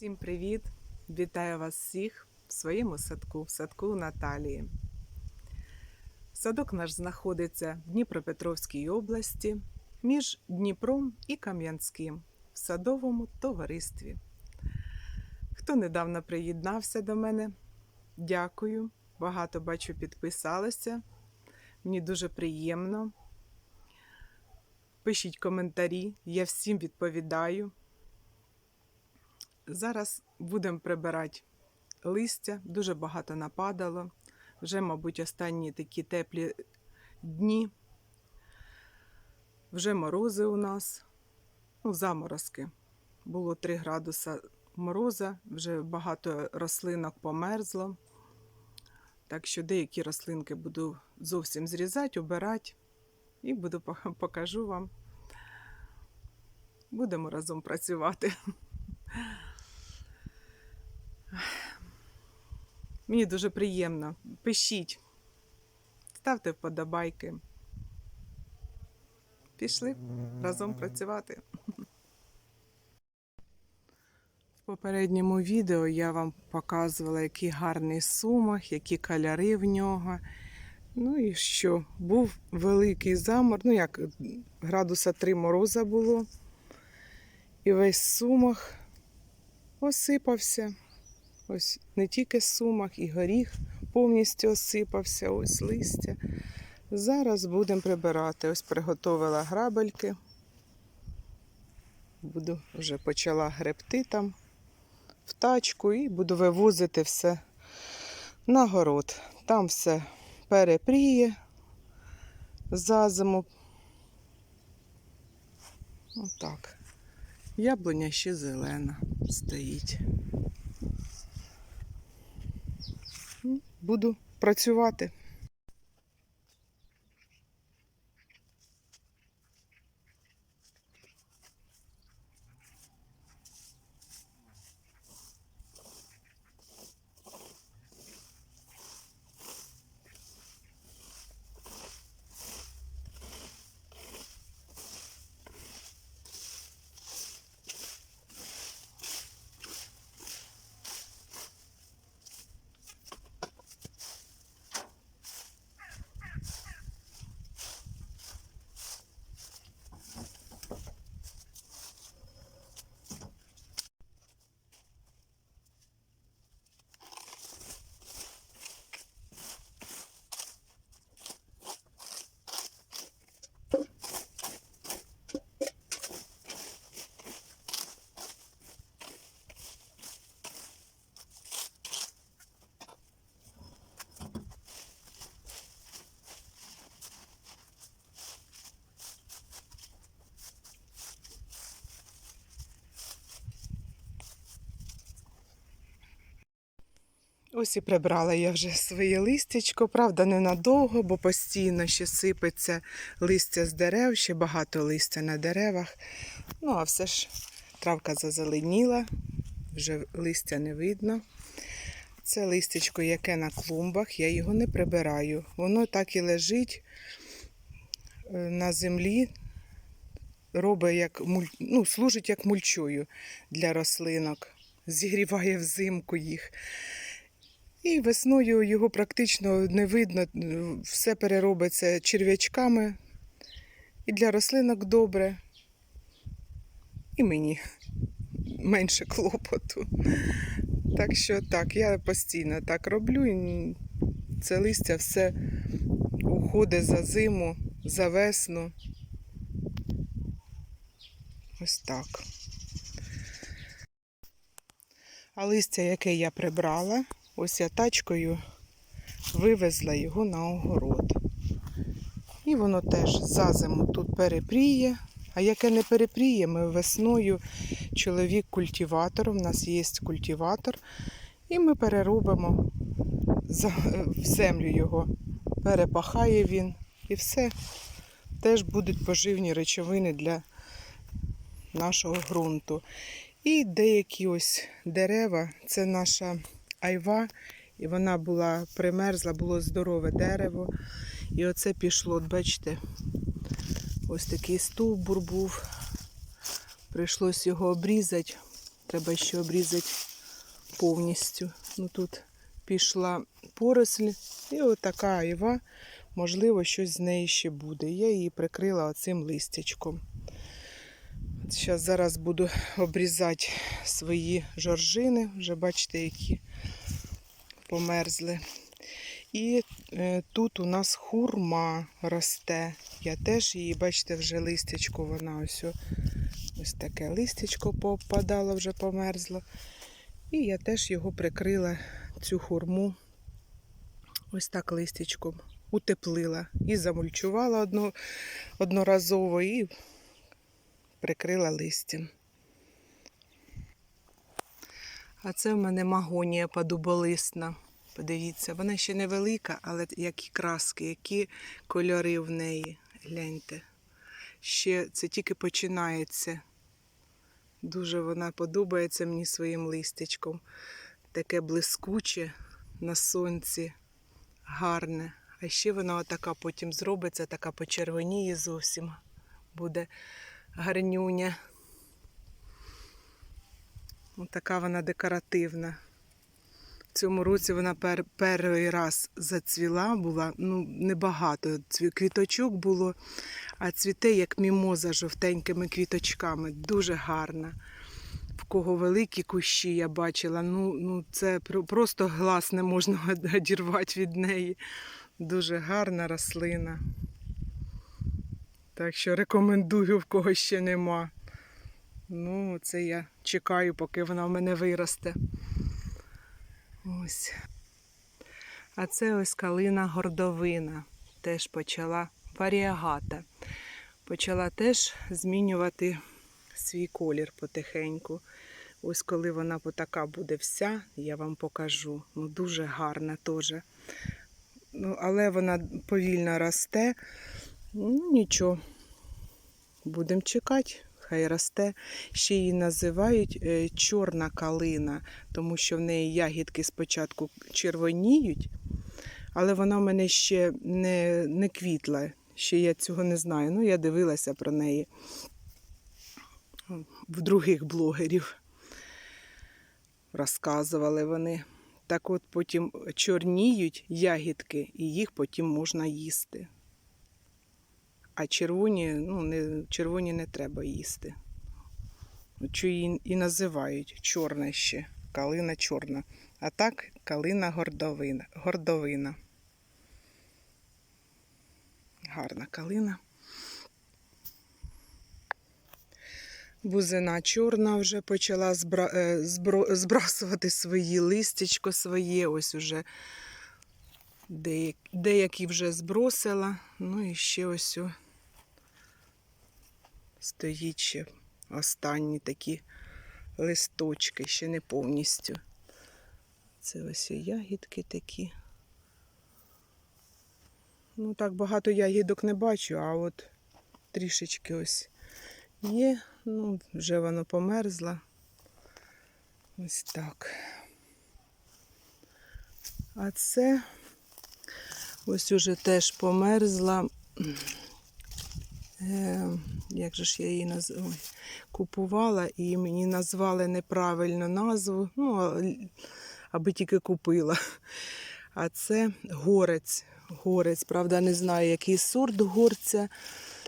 Всім привіт! Вітаю вас всіх в своєму садку, в садку Наталії. Садок наш знаходиться в Дніпропетровській області між Дніпром і Кам'янським в садовому товаристві. Хто недавно приєднався до мене, дякую. Багато бачу, підписалося. Мені дуже приємно. Пишіть коментарі, я всім відповідаю. Зараз будемо прибирати листя, дуже багато нападало. Вже, мабуть, останні такі теплі дні. Вже морози у нас, ну, заморозки. Було 3 градуса мороза, вже багато рослинок померзло. Так що деякі рослинки буду зовсім зрізати, обирати і буду покажу вам. Будемо разом працювати. Мені дуже приємно. Пишіть, ставте вподобайки. Пішли разом працювати. В попередньому відео я вам показувала, який гарний сумах, які кольори в нього. Ну і що, був великий замор, ну як градуса 3 мороза було. І весь сумах осипався. Ось не тільки сумах, і горіх повністю осипався, ось листя. Зараз будемо прибирати. Ось приготувала грабельки. Буду вже почала гребти там в тачку і буду вивозити все на город. Там все перепріє за зиму. Отак. Яблуня ще зелена стоїть. Буду працювати. Ось і прибрала я вже своє листячко, правда, ненадовго, бо постійно ще сипеться листя з дерев, ще багато листя на деревах. Ну, а все ж травка зазеленіла, вже листя не видно. Це листячко, яке на клумбах, я його не прибираю. Воно так і лежить е, на землі, робить як муль... ну, служить як мульчою для рослинок, зігріває взимку їх. І весною його практично не видно, все переробиться черв'ячками. І для рослинок добре. І мені менше клопоту. Так що так, я постійно так роблю. І це листя все уходить за зиму, за весну. Ось так. А листя, яке я прибрала, Ось я тачкою вивезла його на огород. І воно теж за зиму тут перепріє. А яке не перепріє, ми весною чоловік культиватор, у нас є культиватор, і ми переробимо в землю його. Перепахає він і все. Теж будуть поживні речовини для нашого ґрунту. І деякі ось дерева, це наша айва, і вона була примерзла, було здорове дерево. І оце пішло, от бачите, ось такий стовбур був. Прийшлось його обрізати, Треба ще обрізати повністю. Ну тут пішла поросль, і отака айва, можливо, щось з неї ще буде. Я її прикрила оцим листячком. Зараз зараз буду обрізати свої жоржини, вже бачите, які померзли. І е, тут у нас хурма росте. Я теж її, бачите, вже листячко, вона ось, ось таке листячко попадало, вже померзло. І я теж його прикрила, цю хурму, ось так листячком. Утеплила і замульчувала одно, одноразово і прикрила листям. А це в мене магонія подуболисна. Подивіться, вона ще невелика, але які краски, які кольори в неї. Гляньте. Ще це тільки починається. Дуже вона подобається мені своїм листячком. Таке блискуче на сонці, гарне. А ще вона отака потім зробиться, така почервоніє зовсім. Буде гарнюня. Така вона декоративна. В цьому році вона пер, перший раз зацвіла, була ну, небагато. Квіточок було, а цвіте як мімоза жовтенькими квіточками. Дуже гарна. В кого великі кущі я бачила, ну, ну це про- просто глаз не можна одірвати від неї. Дуже гарна рослина. Так що рекомендую, в кого ще нема. Ну, це я чекаю, поки вона в мене виросте. Ось. А це ось калина гордовина. Теж почала варіагата. Почала теж змінювати свій колір потихеньку. Ось коли вона така буде вся, я вам покажу. Ну, дуже гарна теж. Ну, але вона повільно росте. Ну, нічого. Будемо чекати. Хай росте. Ще її називають е, чорна калина, тому що в неї ягідки спочатку червоніють, але вона в мене ще не, не квітла. Ще я цього не знаю. Ну, я дивилася про неї в других блогерів. Розказували вони. Так от потім чорніють ягідки, і їх потім можна їсти. А червоні, ну, не, червоні не треба їсти. Що її і називають чорна ще, калина чорна. А так калина гордовина. гордовина. Гарна калина. Бузина чорна вже почала збра... е, збро... збрасувати свої листячко своє. Ось уже деякі, вже збросила. Ну і ще ось о... стоїть ще останні такі листочки, ще не повністю. Це ось і ягідки такі. Ну, так багато ягідок не бачу, а от трішечки ось є. Ну, вже воно померзло. Ось так. А це ось уже теж померзла. Е, як же ж я її наз... Ой, купувала і мені назвали неправильно назву, ну, аби тільки купила. А це горець. Горець, правда, не знаю, який сорт горця.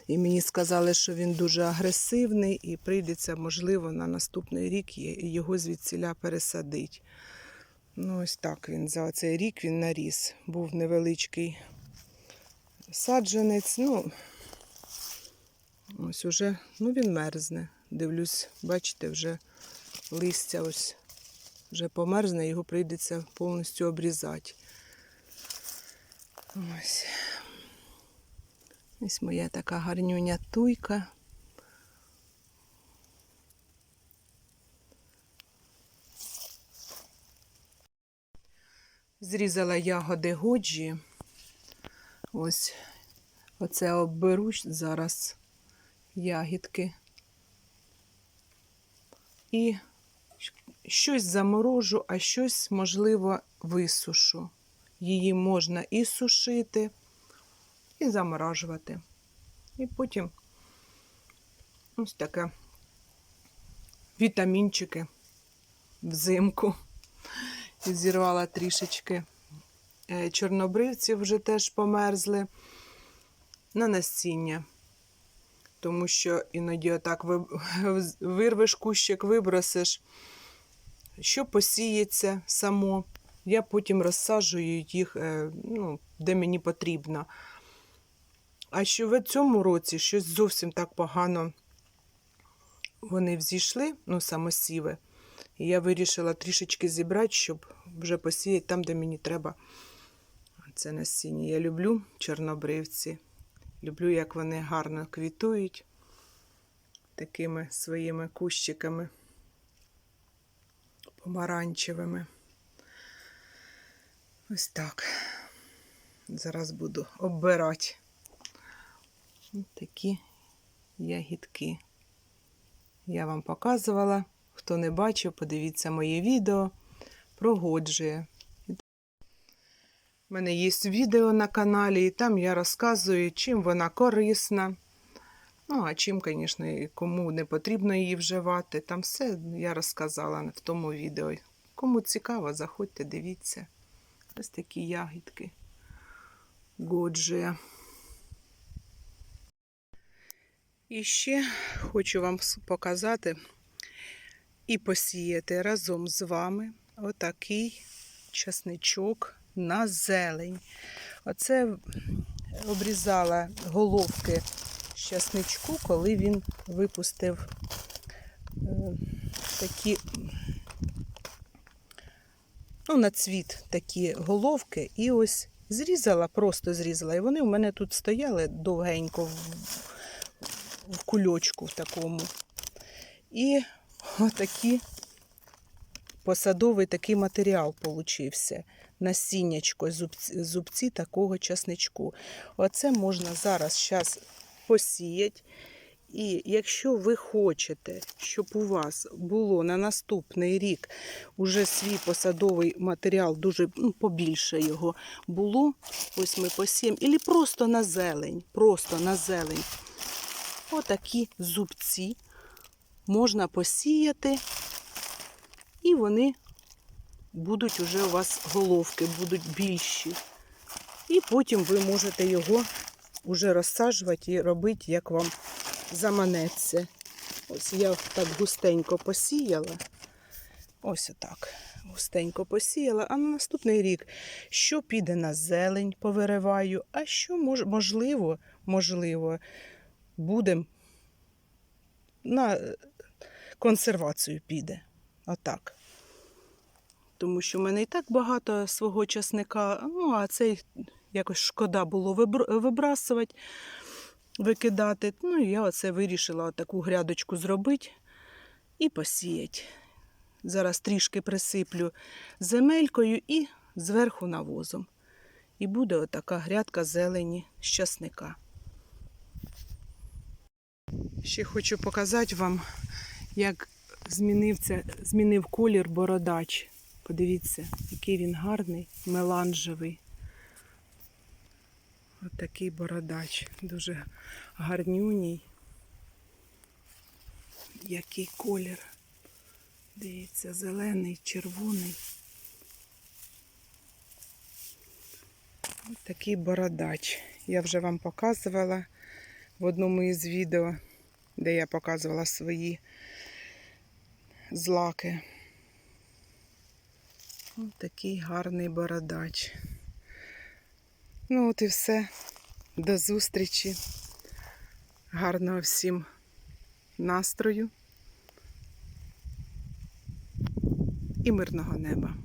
І мені сказали, що він дуже агресивний і прийдеться, можливо, на наступний рік його звідсіля пересадить. Ну, ось так він за цей рік він наріс. Був невеличкий саджанець. Ну, ось уже, ну він мерзне. Дивлюсь, бачите, вже листя ось вже померзне, його прийдеться повністю обрізати. Ось. Ось моя така гарнюня туйка. Зрізала ягоди годжі. Ось оце обберу зараз ягідки. І щось заморожу, а щось, можливо, висушу. Її можна і сушити, і заморажувати. І потім ось таке вітамінчики взимку. Зірвала трішечки. Е, Чорнобривці вже теж померзли на насіння. Тому що іноді отак вирвеш кущик, вибросиш, що посіється само. Я потім розсаджую їх, е, ну, де мені потрібно. А що в цьому році щось зовсім так погано вони взійшли, ну, самосіви. І я вирішила трішечки зібрати, щоб вже посіяти там, де мені треба. Це насіння. Я люблю чорнобривці. Люблю, як вони гарно квітують такими своїми кущиками помаранчевими. Ось так. Зараз буду оббирати. Ось такі ягідки. Я вам показувала. Хто не бачив, подивіться моє відео. Прогоджує. У мене є відео на каналі, і там я розказую, чим вона корисна. Ну, а чим, звісно, і кому не потрібно її вживати. Там все я розказала в тому відео. Кому цікаво, заходьте, дивіться. Ось такі ягідки. Годжує. І ще хочу вам показати і посіяти разом з вами отакий часничок на зелень. Оце обрізала головки часничку, коли він випустив е, такі, ну, на цвіт такі головки, і ось зрізала, просто зрізала. І вони у мене тут стояли довгенько в, в кульочку в такому. І отакі посадовий такий матеріал получився. Насіннячко, зубці, зубці такого часничку. Оце можна зараз щас посіяти. І якщо ви хочете, щоб у вас було на наступний рік уже свій посадовий матеріал, дуже ну, побільше його було, ось ми посіємо, і просто на зелень, просто на зелень. Отакі зубці можна посіяти, і вони будуть уже у вас головки, будуть більші. І потім ви можете його уже розсаджувати і робити, як вам заманеться. Ось я так густенько посіяла. Ось отак. Густенько посіяла. А на наступний рік, що піде на зелень, повириваю, а що можливо, можливо, буде на консервацію піде. Отак. Тому що в мене і так багато свого часника, ну а цей якось шкода було вибрасувати, викидати. Ну і я оце вирішила таку грядочку зробити і посіяти. Зараз трішки присиплю земелькою і зверху навозом. І буде отака грядка зелені з часника. Ще хочу показати вам, як змінився, змінив колір бородач. Подивіться, який він гарний, меланжевий. Ось такий бородач. Дуже гарнюній. Який колір. Дивіться, зелений, червоний. Ось такий бородач. Я вже вам показувала в одному із відео, де я показувала свої злаки. Ось такий гарний бородач. Ну, от і все. До зустрічі. Гарного всім настрою і мирного неба.